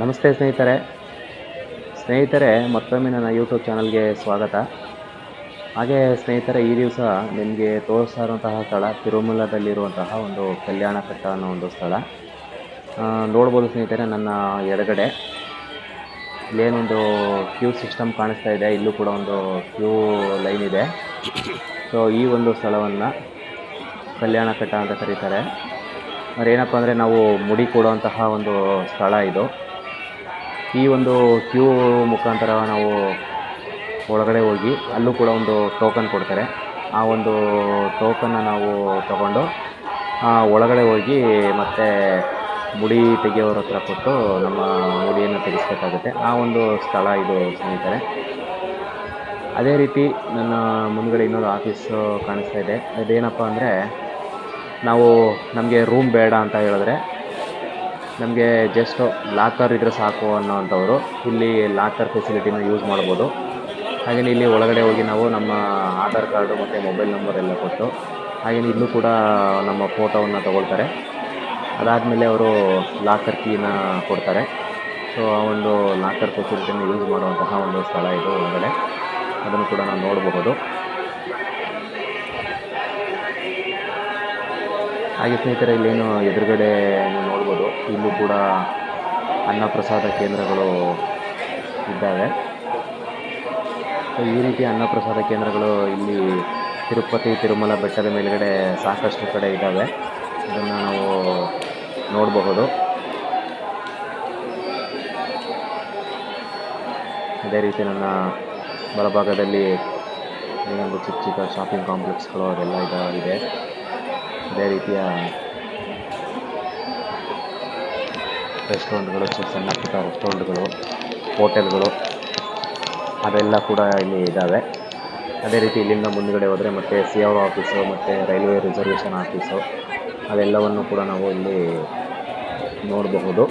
ನಮಸ್ತೆ ಸ್ನೇಹಿತರೆ. ಸ್ನೇಹಿತರೆ, ಮತ್ತೊಮ್ಮೆ ನನ್ನ ಯೂಟ್ಯೂಬ್ ಚಾನಲ್ಗೆ ಸ್ವಾಗತ. ಹಾಗೆ ಸ್ನೇಹಿತರೆ, ಈ ದಿವಸ ನಿಮಗೆ ತೋರಿಸ್ತಾ ಇರುವಂತಹ ಸ್ಥಳ ತಿರುಮಲದಲ್ಲಿರುವಂತಹ ಒಂದು ಕಲ್ಯಾಣ ಕಟ್ಟ ಅನ್ನೋ ಒಂದು ಸ್ಥಳ. ನೋಡ್ಬೋದು ಸ್ನೇಹಿತರೆ, ನನ್ನ ಎಡಗಡೆ. ಇಲ್ಲೇನೊಂದು ಕ್ಯೂ ಸಿಸ್ಟಮ್ ಕಾಣಿಸ್ತಾ ಇದೆ. ಇಲ್ಲೂ ಕೂಡ ಒಂದು ಕ್ಯೂ ಲೈನ್ ಇದೆ. ಸೊ ಈ ಒಂದು ಸ್ಥಳವನ್ನು ಕಲ್ಯಾಣ ಕಟ್ಟ ಅಂತ ಕರೀತಾರೆ. ಏನಪ್ಪ ಅಂದರೆ, ನಾವು ಮುಡಿ ಕೊಡುವಂತಹ ಒಂದು ಸ್ಥಳ ಇದು. ಈ ಒಂದು ಕ್ಯೂ ಮುಖಾಂತರ ನಾವು ಒಳಗಡೆ ಹೋಗಿ ಅಲ್ಲೂ ಕೂಡ ಒಂದು ಟೋಕನ್ ಕೊಡ್ತಾರೆ. ಆ ಒಂದು ಟೋಕನ್ನ ನಾವು ತಗೊಂಡು ಒಳಗಡೆ ಹೋಗಿ ಮತ್ತೆ ಮುಡಿ ತೆಗೆಯೋರ ಹತ್ರ ಕೊಟ್ಟು ನಮ್ಮ ಮುಡಿಯನ್ನು ತೆಗೆಸ್ಬೇಕಾಗುತ್ತೆ. ಆ ಒಂದು ಸ್ಥಳ ಇದು ಸ್ನೇಹಿತರೆ. ಅದೇ ರೀತಿ ನನ್ನ ಮುಂದ್ಗಡೆ ಇನ್ನೊಂದು ಆಫೀಸು ಕಾಣಿಸ್ತಾ ಇದೆ. ಅದೇನಪ್ಪ ಅಂದರೆ, ನಾವು ನಮಗೆ ರೂಮ್ ಬೇಡ ಅಂತ ಹೇಳಿದ್ರೆ ನಮಗೆ ಜಸ್ಟ್ ಲಾಕರ್ ಇದ್ದರೆ ಸಾಕು ಅನ್ನೋವಂಥವರು ಇಲ್ಲಿ ಲಾಕರ್ ಫೆಸಿಲಿಟಿನ ಯೂಸ್ ಮಾಡ್ಬೋದು. ಹಾಗೆಯೇ ಇಲ್ಲಿ ಒಳಗಡೆ ಹೋಗಿ ನಾವು ನಮ್ಮ ಆಧಾರ್ ಕಾರ್ಡು ಮತ್ತು ಮೊಬೈಲ್ ನಂಬರ್ ಎಲ್ಲ ಕೊಟ್ಟು ಹಾಗೆಯೇ ಇಲ್ಲೂ ಕೂಡ ನಮ್ಮ ಫೋಟೋವನ್ನು ತಗೊಳ್ತಾರೆ. ಅದಾದಮೇಲೆ ಅವರು ಲಾಕರ್ ಕೀನ ಕೊಡ್ತಾರೆ. ಸೊ ಆ ಒಂದು ಲಾಕರ್ ಫೆಸಿಲಿಟಿನ ಯೂಸ್ ಮಾಡುವಂತಹ ಒಂದು ಸ್ಥಳ ಇದು ಒಳಗಡೆ ಅದನ್ನು ಕೂಡ ನಾವು ನೋಡಬಹುದು ಹಾಗೆ ಸ್ನೇಹಿತರೆ, ಇಲ್ಲೇನು ಎದುರುಗಡೆ ಇಲ್ಲೂ ಕೂಡ ಅನ್ನಪ್ರಸಾದ ಕೇಂದ್ರಗಳು ಇದ್ದಾವೆ. ಈ ರೀತಿ ಅನ್ನಪ್ರಸಾದ ಕೇಂದ್ರಗಳು ಇಲ್ಲಿ ತಿರುಪತಿ, ತಿರುಮಲ ಬೆಟ್ಟದ ಮೇಲುಗಡೆ ಸಾಕಷ್ಟು ಕಡೆ ಇದ್ದಾವೆ. ಇದನ್ನು ನಾವು ನೋಡಬಹುದು. ಅದೇ ರೀತಿ ನನ್ನ ಬಲಭಾಗದಲ್ಲಿ ಏನೊಂದು ಚಿಕ್ಕ ಚಿಕ್ಕ ಶಾಪಿಂಗ್ ಕಾಂಪ್ಲೆಕ್ಸ್ಗಳು ಅದೆಲ್ಲ ಇದ. ಅದೇ ರೀತಿಯ ರೆಸ್ಟೋರೆಂಟ್ಗಳು ಸಣ್ಣ ಪುಟ್ಟ ರೆಸ್ಟೋರೆಂಟ್ಗಳು ಹೋಟೆಲ್ಗಳು, ಅದೆಲ್ಲ ಕೂಡ ಇಲ್ಲಿ ಇದ್ದಾವೆ ಅದೇ ರೀತಿ ಇಲ್ಲಿಂದ ಮುಂದುಗಡೆ ಹೋದರೆ ಮತ್ತೆ ಸಿ ಆರ್ ಆಫೀಸು ಮತ್ತು ರೈಲ್ವೆ ರಿಸರ್ವೇಷನ್ ಆಫೀಸು ಅದೆಲ್ಲವನ್ನು ಕೂಡ ನಾವು ಇಲ್ಲಿ ನೋಡಬಹುದು.